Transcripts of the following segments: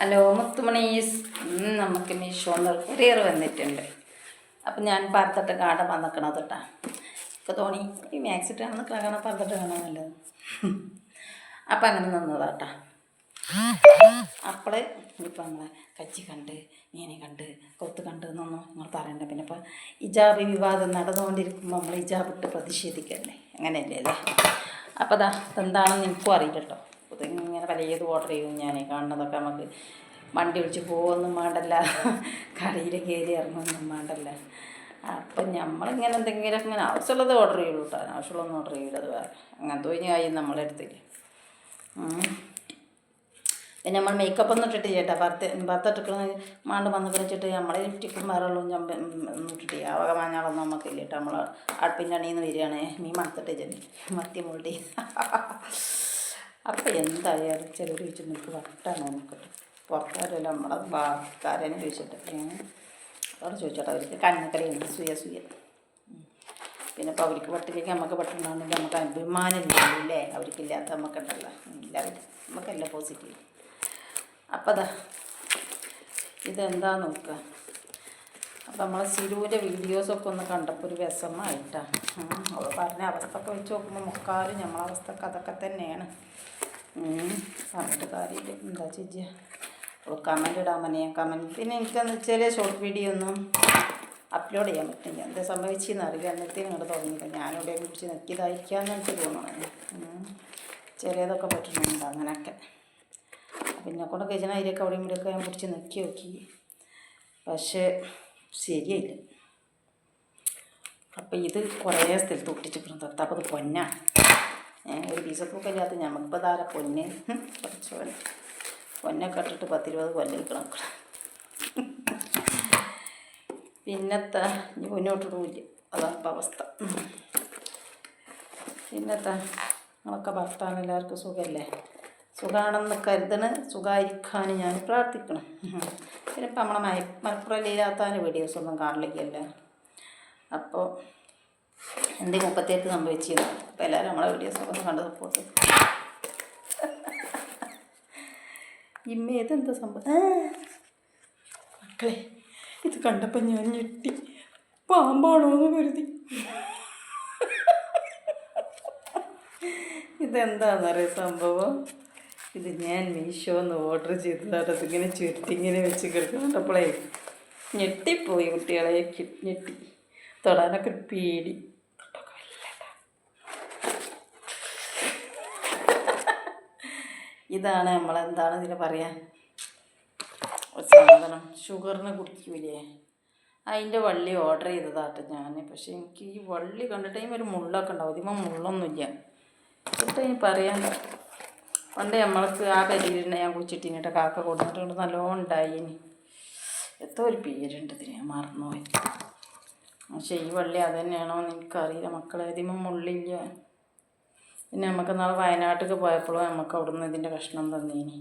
Hello മുത്തുമണീസ്. നമുക്ക് മീഷോന്ന് courier വന്നിട്ടുണ്ട്. അപ്പം ഞാൻ പറഞ്ഞിട്ട് കാട വന്നിക്കണത് കേട്ടാ. ഇപ്പം തോന്നി ഈ മാക്സിട്ട് നിൽക്കണ കാണാൻ പറഞ്ഞിട്ട് കാണാൻ നല്ലത്. അപ്പം അങ്ങനെ നിന്നതാട്ടാ അപ്പോൾ ഇപ്പം നമ്മളെ കച്ചി കണ്ട് മീനെ കണ്ട് കൊത്ത് കണ്ട് എന്നൊന്നും നിങ്ങൾ പറയണ്ട. പിന്നെ ഇപ്പം ഇജാബ് വിവാദം നടന്നുകൊണ്ടിരിക്കുമ്പോൾ നമ്മൾ ഇജാബ് ഇട്ട് പ്രതിഷേധിക്കല്ലേ? അങ്ങനെയല്ലേ അല്ലേ അപ്പോൾ അതാ എന്താണെന്ന് എനിക്കും അറിയില്ല കേട്ടോ പലത് ഓർഡർ ചെയ്യും ഞാൻ കാണുന്നതൊക്കെ നമുക്ക് വണ്ടി വിളിച്ച് പോകുമൊന്നും വേണ്ടല്ല കടയിൽ കയറി ഇറങ്ങുമൊന്നും വേണ്ടല്ല അപ്പം നമ്മളിങ്ങനെ എന്തെങ്കിലും അങ്ങനെ ആവശ്യമുള്ളത് ഓർഡർ ചെയ്യുള്ളൂ കേട്ടോ ആവശ്യമുള്ളതൊന്നും ഓർഡർ ചെയ്യില്ല അത് വേറെ. അങ്ങനത്തെ കഴിഞ്ഞ കാര്യം നമ്മളെ അടുത്തേക്ക്. പിന്നെ നമ്മൾ മേക്കപ്പ് ഒന്നും ഇട്ടിട്ട് ചേട്ടാ. ഭർത്ത ഭർത്ത ഇട്ടിക്കണ മാണ്ട് വന്ന് കളിച്ചിട്ട് നമ്മളെ ലിപ്റ്റിക്കും വേറെയുള്ളൂ ചമ്പ ഒന്നും ഇട്ടിട്ട് ആ വക മാഞ്ഞാളൊന്നും നമുക്കില്ല കേട്ടോ നമ്മൾ അടുപ്പിന്റെ അണിയിൽ നിന്ന് വരികയാണ്. മീൻ മണത്തിട്ട് ചെല്ലി മത്തി മുള്ളി. അപ്പം എന്തായാലും ചിലർ ചോദിച്ചു നിങ്ങൾക്ക് വട്ടാണ്? നോക്കട്ടെ പുറത്തുകാരല്ല നമ്മളെ ബാക്കാരനെ ചോദിച്ചിട്ട്. അവിടെ ചോദിച്ചോട്ടെ അവർക്ക് കണ്ണക്കരയുണ്ട് സുയ സുയ. പിന്നെ ഇപ്പോൾ അവർക്ക് പട്ടിലേക്ക് നമുക്ക് പട്ടുണ്ടാകുന്നെങ്കിൽ നമുക്ക് അഭിമാനം ഇല്ലേ അവർക്കില്ലാത്ത നമുക്കുണ്ടല്ലോ എല്ലാവരും നമുക്കല്ല പോസിറ്റീവ് അപ്പം അതാ ഇതെന്താ നോക്കുക അപ്പം നമ്മളെ സിരുവിന്റെ വീഡിയോസൊക്കെ ഒന്ന് കണ്ടപ്പോൾ ഒരു വിഷമമായിട്ടാണ് അവൾ പറഞ്ഞ അവസ്ഥയൊക്കെ വെച്ച് നോക്കുമ്പോൾ മുക്കാലും നമ്മളെ അവസ്ഥയൊക്കെ അതൊക്കെ തന്നെയാണ്. പറഞ്ഞിട്ട് കാര്യമില്ല. എന്താ ചെയ്യുക അപ്പോൾ കമന്റ് ഇടാൻ മതി കമന്റ് പിന്നെ എനിക്കെന്ന് വെച്ചാൽ ഷോർട്ട് വീഡിയോ ഒന്നും അപ്ലോഡ് ചെയ്യാൻ പറ്റില്ല. എന്താ സംഭവിച്ചെന്ന് അറിയില്ല. എന്നിട്ട് നിങ്ങൾ തുടങ്ങിയില്ല ഞാനിവിടെ പിടിച്ച് നെക്കിയതായിരിക്കാമെന്ന് എനിക്ക് തോന്നണം. ചെറിയതൊക്കെ പറ്റുന്നുണ്ട് അങ്ങനെയൊക്കെ പിന്നെ കൊണ്ട് ഗജനായിരിക്കും അവിടെയും ഇവിടെയൊക്കെ ഞാൻ പിടിച്ച് നെക്കി നോക്കി പക്ഷേ ശരിയായില്ല. അപ്പോൾ ഇത് കുറേ സ്ഥലത്ത് ഒട്ടിച്ചിട്ടുണ്ട്. അപ്പോൾ അത് പൊന്ന. ഒരു പീസപ്പൊക്കെ ഇല്ലാത്ത ഞമ്മക്കിപ്പോൾ ധാര പൊന്ന്? കുറച്ചോടെ പൊന്നൊക്കെ ഇട്ടിട്ട് പത്തിരുപത് കൊല്ലിക്കണം പിന്നത്തെ ഇനി മുന്നോട്ടിടൂല്ല അതാണ് അവസ്ഥ. പിന്നത്തെ നിങ്ങളൊക്കെ ഭർത്താവ് എല്ലാവർക്കും സുഖമല്ലേ സുഖമാണെന്ന് കരുതണ് സുഖമായിരിക്കാൻ ഞാൻ പ്രാർത്ഥിക്കണം. പിന്നെ ഇപ്പം നമ്മളെ മയ മലപ്പുറം ലീലാത്താന്റെ വീഡിയോസ് ഒന്നും കാണില്ലേക്കല്ലേ അപ്പോൾ എന്ത് മുപ്പത്തിയെട്ട് സംഭവിച്ചിരുന്നു? അപ്പോൾ എല്ലാവരും നമ്മളെ വീഡിയോസ് ഒന്ന് കണ്ട് സപ്പോർട്ട് ഇമ്മ ഇതെന്താ സംഭവം? മക്കളെ ഇത് കണ്ടപ്പോൾ ഞാൻ ഞെട്ടി. പാമ്പാണോ എന്ന് കരുതി. ഇതെന്താണെന്നറിയ സംഭവം? ഇത് ഞാൻ മീഷോന്ന് ഓർഡർ ചെയ്തതാണ്. അതിങ്ങനെ ചുരുട്ടിങ്ങനെ വെച്ച് കിടക്കുന്നുണ്ടപ്പോളേ ഞെട്ടിപ്പോയി കുട്ടികളെ. ഞെട്ടി തൊടാനൊക്കെ ഒരു പേടി. ഇതാണ് നമ്മളെന്താണ് ഇതിന് പറയാൻ സാധനം. ഷുഗറിന് കുടിക്കൂലേ. അതിന്റെ വള്ളി ഓർഡർ ചെയ്തതാട്ടെ ഞാൻ പക്ഷേ എനിക്ക് ഈ വള്ളി കണ്ടിട്ട് ഒരു മുള്ളൊക്കെ ഉണ്ടാവും. ഇതിമ്മ മുള്ളൊന്നുമില്ല. എന്നിട്ട് പറയാൻ പണ്ട് നമ്മൾക്ക് ആ പരിയിലിരുന്ന് ഞാൻ കുച്ചിട്ടിനിട്ട് കാക്ക കൊടുത്തിട്ടുണ്ട് നല്ലോണം ഉണ്ടായി ഇനി എന്തോ ഒരു പേരുണ്ട് ഇതിന് ഞാൻ മറന്നുപോയി. പക്ഷേ ഈ വള്ളി അത് തന്നെയാണോ എന്ന് എനിക്കറിയില്ല. മക്കളെ ഇതിമ്മ മുള്ളില്ല. പിന്നെ നമുക്ക് നാളെ വയനാട്ടിലേക്ക് പോയപ്പോഴും നമുക്ക് അവിടെ നിന്ന് ഇതിന്റെ കഷ്ണം തന്നീനി.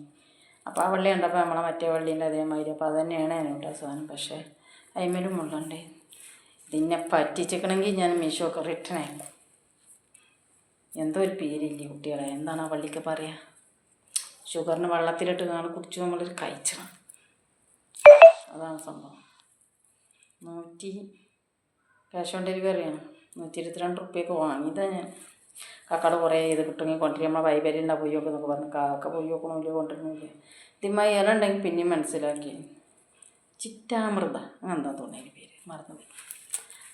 അപ്പോൾ ആ വള്ളി കണ്ടപ്പോൾ നമ്മളെ മറ്റേ വള്ളീന്റെ അതേമാതിരി അപ്പോൾ അത് തന്നെയാണ് അതിനോട്ട് സാധനം പക്ഷേ അതിമേലും മുള്ളുണ്ട്. ഇതിനെ പറ്റിച്ചിക്കണമെങ്കിൽ ഞാൻ മീഷോക്ക് റിട്ടേൺ അയക്കും. എന്തോ ഒരു പേരില്ലേ കുട്ടികളെ? എന്താണ് ആ വള്ളിക്ക് പറയുക ഷുഗറിന് വെള്ളത്തിലിട്ട് കാണാൻ കുടിച്ച് നമ്മൾ കഴിച്ചണം. അതാണ് സംഭവം. നൂറ്റി ക്യാഷ് ഓൺ ഡെലിവറിയാണ് നൂറ്റി ഇരുപത്തിരണ്ട് റുപ്യക്ക് വാങ്ങിയതാണ് ഞാൻ. കക്കട കുറേ ഇത് കിട്ടുമെങ്കിൽ കൊണ്ടുവരും. നമ്മളെ വൈബരി ഉണ്ടാ പോയി നോക്കുക എന്നൊക്കെ പറഞ്ഞു കാക്ക പോയി നോക്കണമില്ല കൊണ്ടുവരണില്ല ഇതിമായി ഇല ഉണ്ടെങ്കിൽ പിന്നെയും മനസ്സിലാക്കി. ചിറ്റാമൃത. അങ്ങനെന്താ തോന്നിയ പേര്? മറന്നത്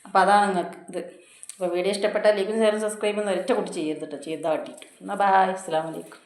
അപ്പോൾ അതാണ് നിങ്ങൾക്ക് ഇത്. അപ്പോൾ വീഡിയോ ഇഷ്ടപ്പെട്ടാൽ ലൈക്കും ഷെയറും സബ്സ്ക്രൈബും ഒരൊറ്റ കുട്ടി ചെയ്യരുത് കേട്ടോ. ചെയ്താട്ടിട്ട് എന്നാൽ ബായ്. അസ്സാം വലൈക്കും